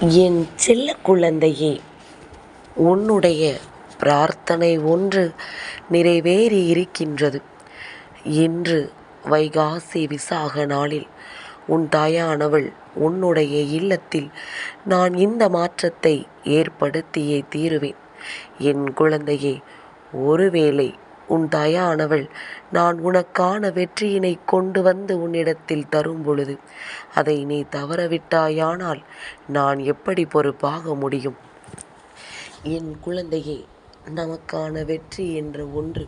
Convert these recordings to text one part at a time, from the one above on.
என் செல்ல குழந்தையே உன்னுடைய பிரார்த்தனை ஒன்று நிறைவேறி இருக்கின்றது. இன்று வைகாசி விசாக நாளில் உன் தாயானவள் உன்னுடைய இல்லத்தில் நான் இந்த மாற்றத்தை ஏற்படுத்தியே தீருவேன். என் குழந்தையே ஒருவேளை உன் தாயானவள் நான் உனக்கான வெற்றியினை கொண்டு வந்து உன்னிடத்தில் தரும் பொழுது அதை நீ தவறவிட்டாயானால் நான் எப்படி பொறுப்பாக முடியும்? என் குழந்தையே நமக்கான வெற்றி என்ற ஒன்று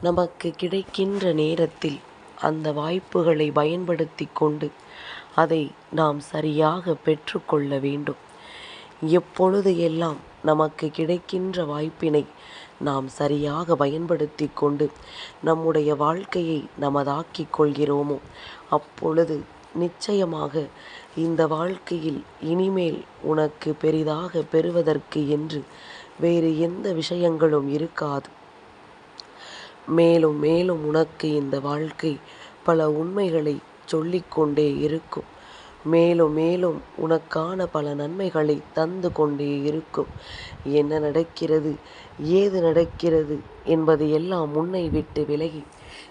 நமக்கு கிடைக்கின்ற நேரத்தில் அந்த வாய்ப்புகளை பயன்படுத்தி கொண்டு அதை நாம் சரியாக பெற்றுக்கொள்ள வேண்டும். எப்பொழுது எல்லாம் நமக்கு கிடைக்கின்ற வாய்ப்பினை நாம் சரியாக பயன்படுத்தி கொண்டு நம்முடைய வாழ்க்கையை நமதாக்கிக் கொள்கிறோமோ? அப்பொழுது நிச்சயமாக இந்த வாழ்க்கையில் இனிமேல் உனக்கு பெரிதாக பெறுவதற்கு என்று வேறு எந்த விஷயங்களும் இருக்காது. மேலும் மேலும் உனக்கு இந்த வாழ்க்கை பல உண்மைகளை சொல்லிக்கொண்டே இருக்கும். மேலும் மேலும் உனக்கான பல நன்மைகளை தந்து கொண்டே இருக்கும். என்ன நடக்கிறது ஏது நடக்கிறது என்பது எல்லாம் உன்னை விட்டு விலகி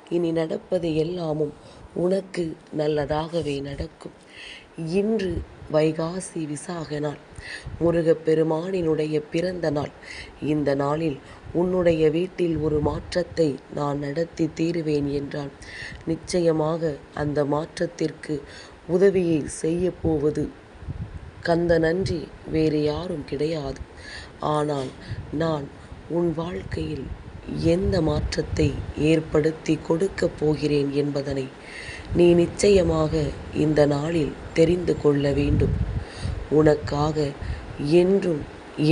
இனி நடப்பது எல்லாமும் உனக்கு நல்லதாகவே நடக்கும். இன்று வைகாசி விசாக நாள் முருகப்பெருமானினுடைய பிறந்த நாள். இந்த நாளில் உன்னுடைய வீட்டில் ஒரு மாற்றத்தை நான் நடத்தி தீருவேன் என்றால் நிச்சயமாக அந்த மாற்றத்திற்கு உதவியை செய்யப் போவது கந்தனன்றி வேறு யாரும் கிடையாது. ஆனால் நான் உன் வாழ்க்கையில் எந்த மாற்றத்தை ஏற்படுத்தி கொடுக்கப் போகிறேன் என்பதனை நீ நிச்சயமாக இந்த நாளில் தெரிந்து கொள்ள வேண்டும். உனக்காக என்றும்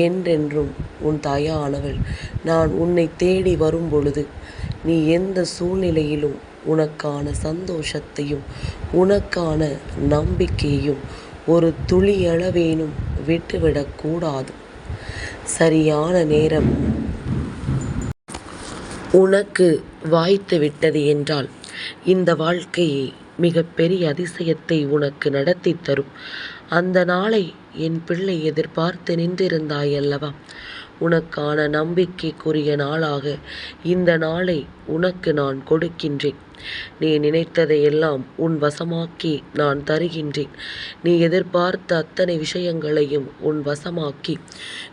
என்றென்றும் உன் தாயானவள் நான் உன்னை தேடி வரும் பொழுது நீ எந்த சூழ்நிலையிலும் உனக்கான சந்தோஷத்தையும் உனக்கான நம்பிக்கையும் ஒரு துளியளவேனும் விட்டுவிடக்கூடாது சரியான நேரம். உனக்கு வாய்த்து விட்டது என்றால் இந்த வாழ்க்கையை மிகப்பெரிய அதிசயத்தை உனக்கு நடத்தி தரும். அந்த நாளை என் பிள்ளை எதிர்பார்த்து நின்றிருந்தாய் அல்லவா? உனக்கான நம்பிக்கைக்குரிய நாளாக இந்த நாளை உனக்கு நான் கொடுக்கின்றேன். நீ நினைத்ததையெல்லாம் உன் வசமாக்கி நான் தருகின்றேன். நீ எதிர்பார்த்த அத்தனை விஷயங்களையும் உன் வசமாக்கி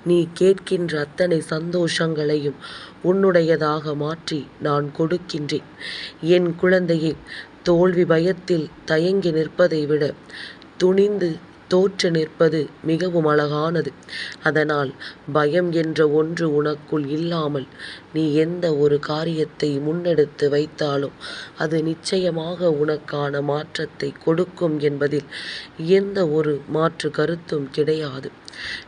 நீ கேட்கின்ற அத்தனை சந்தோஷங்களையும் உன்னுடையதாக மாற்றி நான் கொடுக்கின்றேன். என் குழந்தையை தோல்வி பயத்தில் தயங்கி நிற்பதை விட துணிந்து தோற்று நிற்பது மிகவும் அழகானது. அதனால் பயம் என்ற ஒன்று உனக்குள் இல்லாமல் நீ எந்த ஒரு காரியத்தை முன்னெடுத்து வைத்தாலும் அது நிச்சயமாக உனக்கான மாற்றத்தை கொடுக்கும் என்பதில் எந்த ஒரு மாற்று கருத்தும் கிடையாது.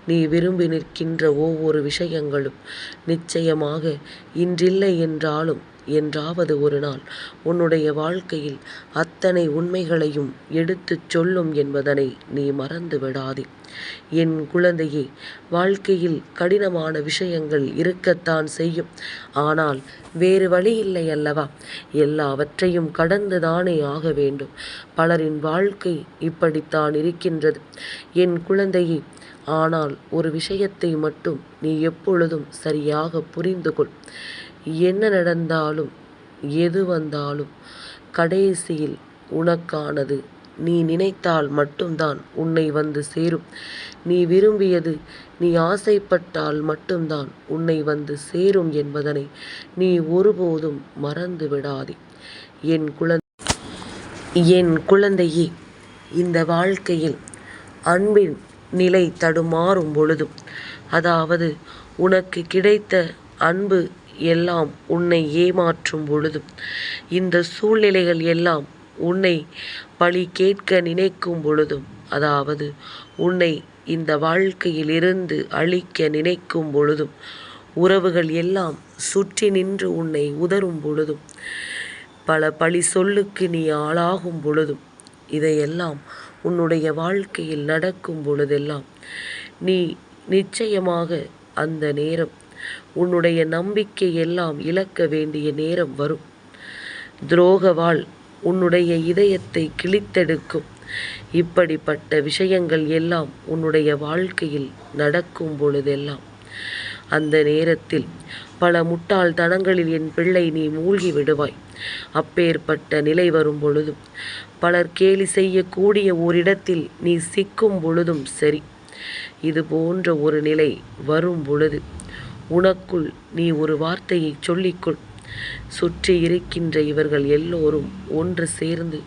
நீ விரும்பி நிற்கின்ற ஒவ்வொரு விஷயங்களும் நிச்சயமாக இன்றில்லை என்றாலும் என்றாவது ஒரு நாள் உன்னுடைய வாழ்க்கையில் அத்தனை உண்மைகளையும் எடுத்துச் சொல்லும் என்பதனை நீ மறந்து விடாதே என் குழந்தையே வாழ்க்கையில் கடினமான விஷயங்கள் இருக்கத்தான் செய்யும். ஆனால் வேறு வழி இல்லை அல்லவா? எல்லாவற்றையும் கடந்துதானே ஆக வேண்டும். பலரின் வாழ்க்கை இப்படித்தான் இருக்கின்றது. என் குழந்தையே ஆனால் ஒரு விஷயத்தை மட்டும் நீ எப்பொழுதும் சரியாக புரிந்து கொள் என்ன நடந்தாலும் எது வந்தாலும் கடைசியில் உனக்கானது நீ நினைத்தால் மட்டும்தான் உன்னை வந்து சேரும். நீ விரும்பியது நீ ஆசைப்பட்டால் மட்டும்தான் உன்னை வந்து சேரும் என்பதனை நீ ஒருபோதும் மறந்து விடாதே. என் குழந்தை என் குழந்தையே இந்த வாழ்க்கையில் அன்பின் நிலை தடுமாறும் பொழுதும் அதாவது உனக்கு கிடைத்த அன்பு எல்லாம் உன்னை ஏமாற்றும் பொழுதும் இந்த சூழ்நிலைகள் எல்லாம் உன்னை பழி கேட்க நினைக்கும் பொழுதும் அதாவது உன்னை இந்த வாழ்க்கையில் இருந்து அழிக்க நினைக்கும் பொழுதும் உறவுகள் எல்லாம் சுற்றி நின்று உன்னை உதரும் பொழுதும் பல பழி சொல்லுக்கு நீ ஆளாகும் பொழுதும் இதையெல்லாம் உன்னுடைய வாழ்க்கையில் நடக்கும் பொழுதெல்லாம் நீ நிச்சயமாக அந்த நேரம் உன்னுடைய நம்பிக்கை எல்லாம் இழக்க வேண்டிய நேரம் வரும். துரோகவாள் உன்னுடைய இதயத்தை கிழித்தெடுக்கும். இப்படிப்பட்ட விஷயங்கள் எல்லாம் உன்னுடைய வாழ்க்கையில் நடக்கும் பொழுதெல்லாம். அந்த நேரத்தில் பல முட்டாள்தனங்களில் என் பிள்ளை நீ மூழ்கி விடுவாய். அப்பேற்பட்ட நிலை வரும் பொழுதும் பலர் கேலி செய்யக்கூடிய ஓரிடத்தில் நீ சிக்கும் பொழுதும் சரி. இது போன்ற ஒரு நிலை வரும் பொழுது உனக்குள் நீ ஒரு வார்த்தையை சொல்லிக்கொள். சுற்றி இருக்கின்ற இவர்கள் எல்லோரும் ஒன்று சேர்ந்து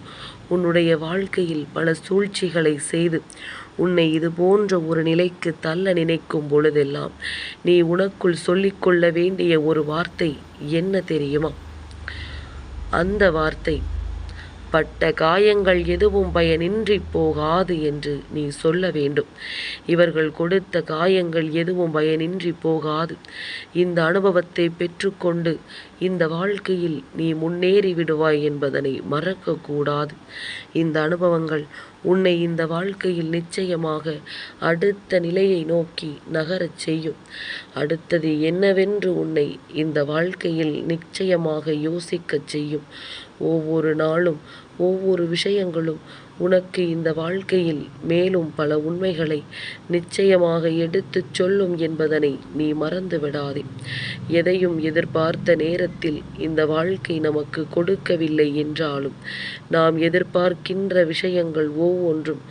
உன்னுடைய வாழ்க்கையில் பல சூழ்ச்சிகளை செய்து உன்னை இது போன்ற ஒரு நிலைக்கு தள்ள நினைக்கும் பொழுதெல்லாம் நீ உனக்குள் சொல்லிக்கொள்ள வேண்டிய ஒரு வார்த்தை என்ன தெரியுமா? அந்த வார்த்தை பட்ட காயங்கள் எதுவும் பயனின்றி போகாது என்று நீ சொல்ல வேண்டும். இவர்கள் கொடுத்த காயங்கள் எதுவும் பயனின்றி போகாது. இந்த அனுபவத்தை பெற்றுக்கொண்டு இந்த வாழ்க்கையில் நீ முன்னேறி விடுவாய் என்பதனை மறக்கக்கூடாது. இந்த அனுபவங்கள் உன்னை இந்த வாழ்க்கையில் நிச்சயமாக அடுத்த நிலையை நோக்கி நகரச் செய்யும். அடுத்தது என்னவென்று உன்னை இந்த வாழ்க்கையில் நிச்சயமாக யோசிக்கச் செய்யும். ஒவ்வொரு நாளும் ஒவ்வொரு விஷயங்களும் உனக்கு இந்த வாழ்க்கையில் மேலும் பல உண்மைகளை நிச்சயமாக எடுத்துச் சொல்லும் என்பதனை நீ மறந்து விடாதே. எதையும் எதிர்பார்த்த நேரத்தில் இந்த வாழ்க்கை நமக்கு கொடுக்கவில்லை என்றாலும் நாம் எதிர்பார்க்கின்ற விஷயங்கள் ஒவ்வொன்றும்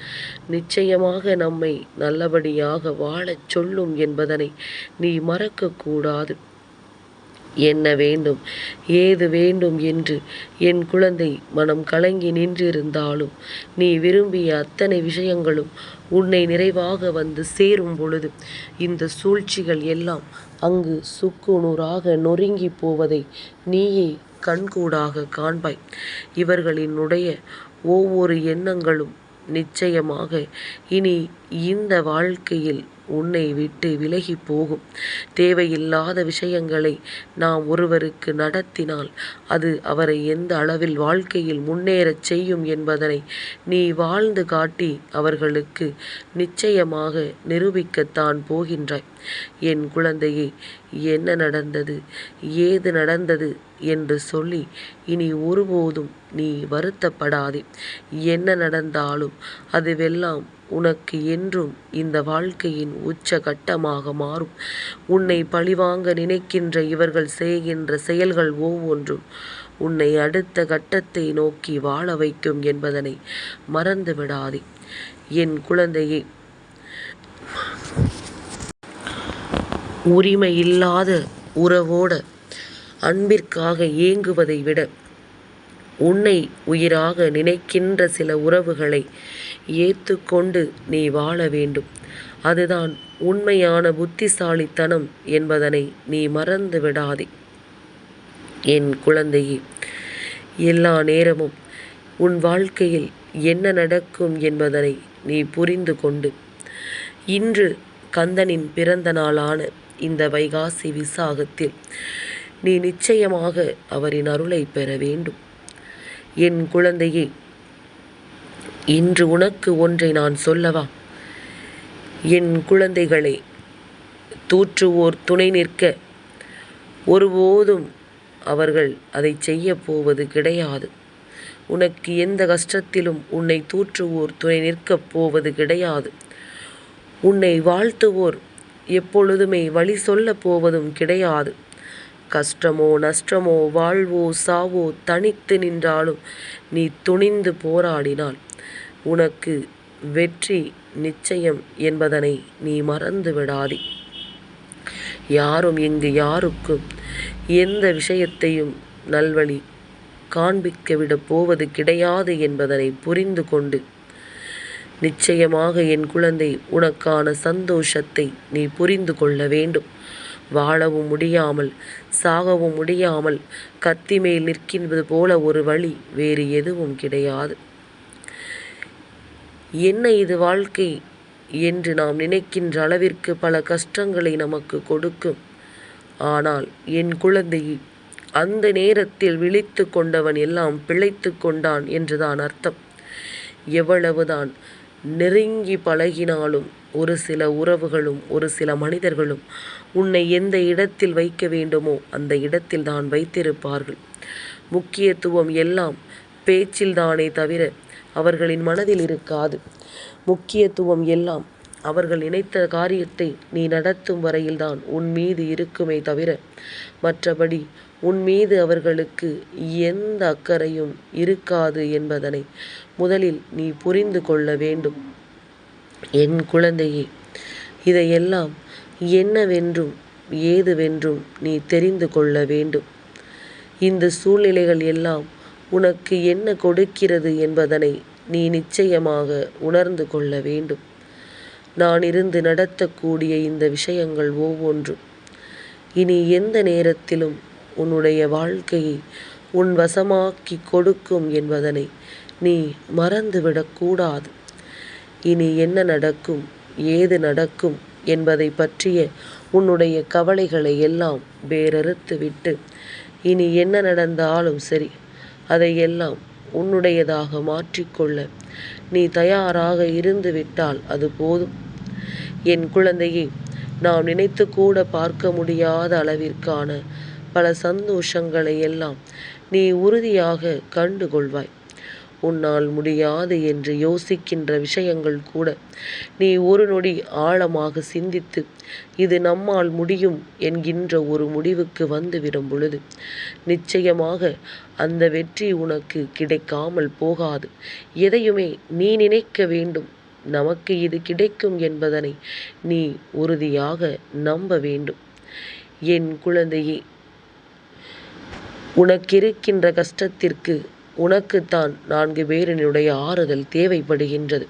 நிச்சயமாக நம்மை நல்லபடியாக வாழச் சொல்லும் என்பதனை நீ மறக்கக்கூடாது. என்ன வேண்டும்? ஏது வேண்டும் என்று என் குழந்தை மனம் கலங்கி நின்றிருந்தாலும் நீ விரும்பிய அத்தனை விஷயங்களும் உன்னை நிறைவாக வந்து சேரும் பொழுது இந்த சூழ்ச்சிகள் எல்லாம் அங்கு சுக்குநூறாக நொறுங்கி போவதை நீயே கண்கூடாக காண்பாய். இவர்களினுடைய ஒவ்வொரு எண்ணங்களும் நிச்சயமாக இனி இந்த வாழ்க்கையில் உன்னை விட்டு விலகி போகும். தேவையில்லாத விஷயங்களை நாம் ஒருவருக்கு நடத்தினால் அது அவரை எந்த அளவில் வாழ்க்கையில் முன்னேறச் செய்யும் என்பதனை நீ வாழ்ந்து காட்டி அவர்களுக்கு நிச்சயமாக நிரூபிக்கத்தான் போகின்றாய். என் குழந்தையே என்ன நடந்தது? ஏது நடந்தது? என்று சொல்லி இனி ஒருபோதும் நீ வருத்தப்படாதே. என்ன நடந்தாலும் அதுவெல்லாம் உனக்கு என்றும் இந்த வாழ்க்கையின் உச்ச கட்டமாக மாறும். உன்னை பழிவாங்க நினைக்கின்ற இவர்கள் செய்கின்ற செயல்கள் ஒவ்வொன்றும் உன்னை அடுத்த கட்டத்தை நோக்கி வாழ வைக்கும் என்பதனை மறந்து விடாதே என் குழந்தையே உரிமையில்லாத உறவோட அன்பிற்காக ஏங்குவதை விட உன்னை உயிராக நினைக்கின்ற சில உறவுகளை ஏற்றுக்கொண்டு நீ வாழ வேண்டும். அதுதான் உண்மையான புத்திசாலித்தனம் என்பதனை நீ மறந்து விடாதே. என் குழந்தையே எல்லா நேரமும் உன் வாழ்க்கையில் என்ன நடக்கும் என்பதனை நீ புரிந்து கொண்டு இன்று கந்தனின் பிறந்த நாளான இந்த வைகாசி விசாகத்தில் நீ நிச்சயமாக அவரின் அருளை பெற வேண்டும். என் குழந்தையே இன்று உனக்கு ஒன்றை நான் சொல்லவா? என் குழந்தைகளை தூற்றுவோர் துணை நிற்க. ஒருபோதும் அவர்கள் அதை செய்ய போவது கிடையாது. உனக்கு எந்த கஷ்டத்திலும் உன்னை தூற்றுவோர் துணை நிற்கப் போவது கிடையாது. உன்னை வாழ்த்துவோர் எப்பொழுதுமே வழி சொல்லப் போவதும் கிடையாது. கஷ்டமோ நஷ்டமோ வாழ்வோ சாவோ தனித்து நின்றாலும் நீ துணிந்து போராடினால் உனக்கு வெற்றி நிச்சயம் என்பதனை நீ மறந்து விடாதே. யாரும் இங்கு யாருக்கும் எந்த விஷயத்தையும் நல்வழி காண்பிக்க விடப் போவது கிடையாது என்பதனை புரிந்து கொண்டு நிச்சயமாக என் குழந்தை உனக்கான சந்தோஷத்தை நீ புரிந்து கொள்ள வேண்டும். வாழவும் முடியாமல் சாகவும் முடியாமல் கத்தி மேல் நிற்கின்றது போல ஒரு வழி வேறு எதுவும் கிடையாது. என்ன இது வாழ்க்கை என்று நாம் நினைக்கின்ற அளவிற்கு பல கஷ்டங்களை நமக்கு கொடுக்கும். ஆனால் என் குழந்தை அந்த நேரத்தில் விழித்து கொண்டவன் எல்லாம் பிழைத்து கொண்டான் என்றுதான் அர்த்தம். எவ்வளவுதான் நெருங்கி பழகினாலும் ஒரு சில உறவுகளும் ஒரு சில மனிதர்களும் உன்னை எந்த இடத்தில் வைக்க வேண்டுமோ அந்த இடத்தில் தான் வைத்திருப்பார்கள். முக்கியத்துவம் எல்லாம் பேச்சில்தானே தவிர அவர்களின் மனதில் இருக்காது. முக்கியத்துவம் எல்லாம் அவர்கள் நினைத்த காரியத்தை நீ நடத்தும் வரையில்தான் உன் மீது இருக்குமே தவிர மற்றபடி உன் மீது அவர்களுக்கு எந்த அக்கறையும் இருக்காது என்பதனை முதலில் நீ புரிந்து கொள்ள வேண்டும். என் குழந்தையே இதையெல்லாம் என்னவென்றும் ஏதுவென்றும் நீ தெரிந்து கொள்ள வேண்டும். இந்த சூழ்நிலைகள் எல்லாம் உனக்கு என்ன கொடுக்கிறது என்பதனை நீ நிச்சயமாக உணர்ந்து கொள்ள வேண்டும். நான் இருந்து நடத்தக்கூடிய இந்த விஷயங்கள் ஒவ்வொன்றும் இனி எந்த நேரத்திலும் உன்னுடைய வாழ்க்கையை உன் வசமாக்கி கொடுக்கும் என்பதனை நீ மறந்துவிடக்கூடாது இனி என்ன நடக்கும் ஏது நடக்கும் என்பதை பற்றிய உன்னுடைய கவலைகளை எல்லாம் வேறறுத்து விட்டு இனி என்ன நடந்தாலும் சரி அதையெல்லாம் உன்னுடையதாக மாற்றிக்கொள்ள நீ தயாராக இருந்து விட்டால் அது போதும். என் குழந்தையை நாம் நினைத்து கூட பார்க்க முடியாத அளவிற்கான பல சந்தோஷங்களை எல்லாம் நீ உறுதியாக கண்டுகொள்வாய். உன்னால் முடியாது என்று யோசிக்கின்ற விஷயங்கள் கூட நீ ஒரு நொடி ஆழமாக சிந்தித்து இது நம்மால் முடியும் என்கின்ற ஒரு முடிவுக்கு வந்துவிடும் பொழுது நிச்சயமாக அந்த வெற்றி உனக்கு கிடைக்காமல் போகாது. எதையுமே நீ நினைக்க வேண்டும். நமக்கு இது கிடைக்கும் என்பதனை நீ உறுதியாக நம்ப வேண்டும். என் குழந்தையே உனக்கிருக்கின்ற கஷ்டத்திற்கு உனக்குத்தான் நான்கு பேரினுடைய ஆறுதல் தேவைப்படுகின்றது.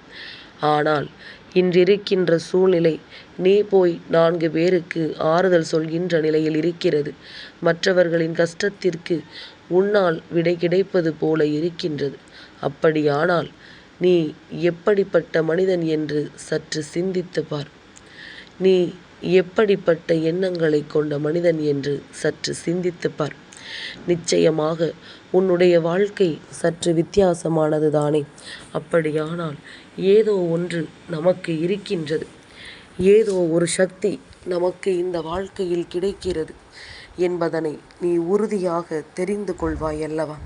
ஆனால் இன்றிருக்கின்ற சூழ்நிலை நீ போய் நான்கு பேருக்கு ஆறுதல் சொல்கின்ற நிலையில் இருக்கிறது. மற்றவர்களின் கஷ்டத்திற்கு உன்னால் விடை கிடைப்பது போல இருக்கின்றது. அப்படியானால் நீ எப்படிப்பட்ட மனிதன் என்று சற்று சிந்தித்து பார். நீ எப்படிப்பட்ட எண்ணங்களை கொண்ட மனிதன் என்று சற்று சிந்தித்து பார். நிச்சயமாக உன்னுடைய வாழ்க்கை சற்று வித்தியாசமானது தானே அப்படியானால் ஏதோ ஒன்று நமக்கு இருக்கின்றது. ஏதோ ஒரு சக்தி நமக்கு இந்த வாழ்க்கையில் கிடைக்கிறது என்பதனை நீ உறுதியாக தெரிந்து கொள்வாய் அல்லவா?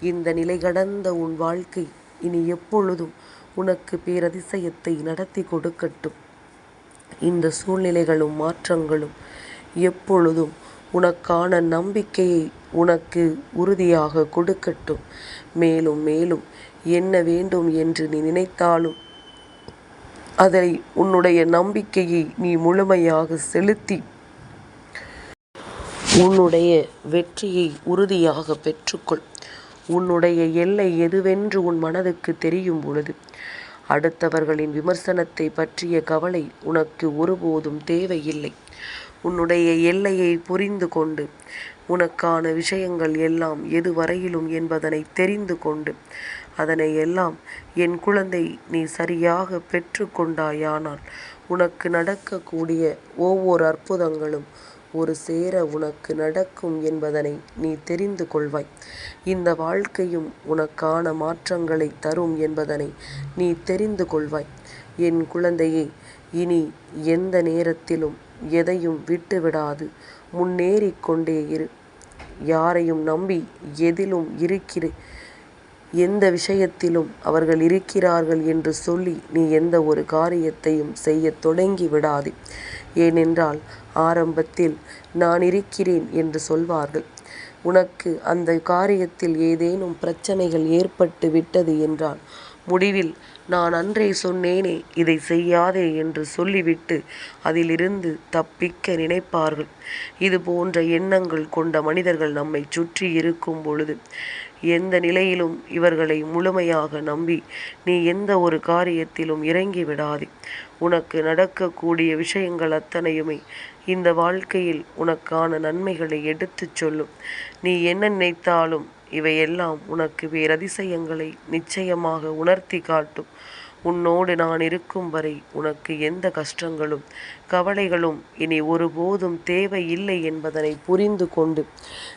இந்த நிலை கடந்த உன் வாழ்க்கை இனி எப்பொழுதும் உனக்கு பேரதிசயத்தை நடத்தி கொடுக்கட்டும். இந்த சூழ்நிலைகளும் மாற்றங்களும் எப்பொழுதும் உனக்கான நம்பிக்கையை உனக்கு உறுதியாக கொடுக்கட்டும். மேலும் மேலும் என்ன வேண்டும் என்று நீ நினைத்தாலும் அதை உன்னுடைய நம்பிக்கையை நீ முழுமையாக செலுத்தி உன்னுடைய வெற்றியை உறுதியாக பெற்றுக்கொள். உன்னுடைய எல்லை எதுவென்று உன் மனதுக்கு தெரியும் பொழுது அடுத்தவர்களின் விமர்சனத்தை பற்றிய கவலை உனக்கு ஒருபோதும் தேவையில்லை. உன்னுடைய எல்லையை புரிந்து கொண்டு உனக்கான விஷயங்கள் எல்லாம் எது வரையிலும் என்பதனை தெரிந்து கொண்டு அதனை எல்லாம் என் குழந்தை நீ சரியாக பெற்று கொண்டாயானால் உனக்கு நடக்கக்கூடிய ஒவ்வொரு அற்புதங்களும் ஒரு சேர உனக்கு நடக்கும் என்பதனை நீ தெரிந்து கொள்வாய். இந்த வாழ்க்கையும் உனக்கான மாற்றங்களை தரும் என்பதனை நீ தெரிந்து கொள்வாய். என் குழந்தையே இனி எந்த நேரத்திலும் எதையும் விட்டுவிடாது. முன்னேறி கொண்டே இரு. யாரையும் நம்பி எதிலும் இருக்கிற. எந்த விஷயத்திலும் அவர்கள் இருக்கிறார்கள் என்று சொல்லி நீ எந்த ஒரு காரியத்தையும் செய்ய தொடங்கி விடாது. ஏனென்றால் ஆரம்பத்தில் நான் இருக்கிறேன் என்று சொல்வார்கள். உனக்கு அந்த காரியத்தில் ஏதேனும் பிரச்சனைகள் ஏற்பட்டு விட்டது என்றால் முடிவில் நான் அன்றே சொன்னேனே இதை செய்யாதே என்று சொல்லிவிட்டு அதிலிருந்து தப்பிக்க நினைப்பார்கள். இது போன்ற எண்ணங்கள் கொண்ட மனிதர்கள் நம்மை சுற்றி இருக்கும் பொழுது எந்த நிலையிலும் இவர்களை முழுமையாக நம்பி நீ எந்த ஒரு காரியத்திலும் இறங்கி விடாதே. உனக்கு நடக்கக்கூடிய விஷயங்கள் அத்தனையுமே இந்த வாழ்க்கையில் உனக்கான நன்மைகளை எடுத்துச் சொல்லும். நீ என்ன நினைத்தாலும் இவையெல்லாம் உனக்கு வேறதிசயங்களை நிச்சயமாக உணர்த்தி காட்டும். உன்னோடு நான் இருக்கும் வரை உனக்கு எந்த கஷ்டங்களும் கவலைகளும் இனி ஒருபோதும் தேவையில்லை என்பதனை புரிந்து கொண்டு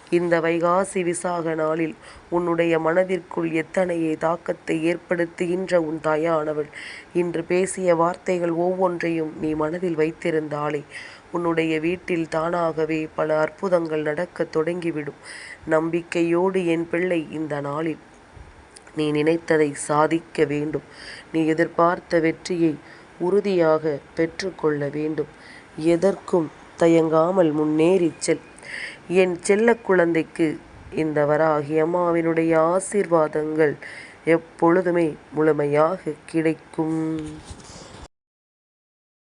இந்த வைகாசி விசாக நாளில் உன்னுடைய மனதிற்குள் எத்தனையே தாக்கத்தை ஏற்படுத்துகின்ற உன் தாயானவள். இன்று பேசிய வார்த்தைகள் ஒவ்வொன்றையும் நீ மனதில் வைத்திருந்தாலே உன்னுடைய வீட்டில் தானாகவே பல அற்புதங்கள் நடக்கத் தொடங்கிவிடும். நம்பிக்கையோடு என் பிள்ளை இந்த நாளில் நீ நினைத்ததை சாதிக்க வேண்டும். நீ எதிர்பார்த்த வெற்றியை உறுதியாக பெற்றுக்கொள்ள வேண்டும். எதற்கும் தயங்காமல் முன்னேறிச் செல். என் செல்ல குழந்தைக்கு இந்த வராகி அம்மாவினுடைய ஆசீர்வாதங்கள் எப்பொழுதுமே முழுமையாக கிடைக்கும்.